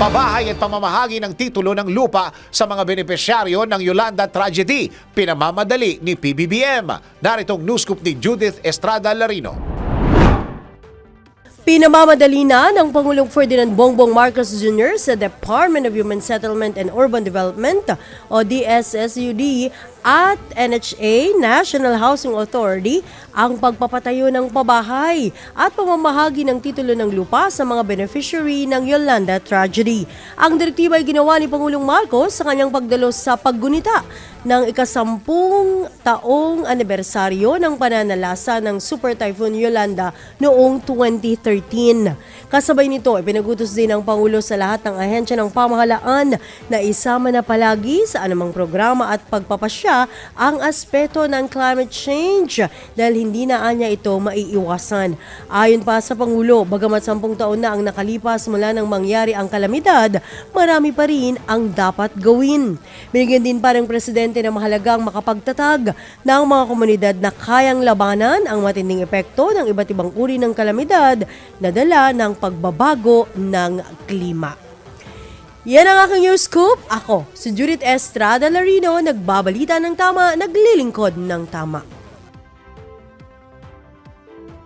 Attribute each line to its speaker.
Speaker 1: Pabahay at pamamahagi ng titulo ng lupa sa mga benepisyaryo ng Yolanda Tragedy, pinamamadali ni PBBM. Naritong news scoop ni Judith Estrada Larino.
Speaker 2: Pinamamadali na ng Pangulong Ferdinand Bongbong Marcos Jr. sa Department of Human Settlement and Urban Development o DSSUD at NHA, National Housing Authority, ang pagpapatayo ng pabahay at pamamahagi ng titulo ng lupa sa mga beneficiary ng Yolanda tragedy. Ang direktiba ay ginawa ni Pangulong Marcos sa kanyang pagdalo sa paggunita ng ikasampung taong anibersaryo ng pananalasa ng Super Typhoon Yolanda noong 2013. Kasabay nito, ipinagutos din ng Pangulo sa lahat ng ahensya ng pamahalaan na isama na palagi sa anumang programa at pagpapasya ang aspeto ng climate change dahil hindi na anya ito maiiwasan. Ayon pa sa Pangulo, bagamat sampung taon na ang nakalipas mula nang mangyari ang kalamidad, marami pa rin ang dapat gawin. Binigyan din pa ng Presidente na mahalagang makapagtatag ng mga komunidad na kayang labanan ang matinding epekto ng iba't ibang uri ng kalamidad na dala ng pagbabago ng klima. Yan ang aking news scoop. Ako, si Judith Estrada Larino, nagbabalita ng tama, naglilingkod ng tama.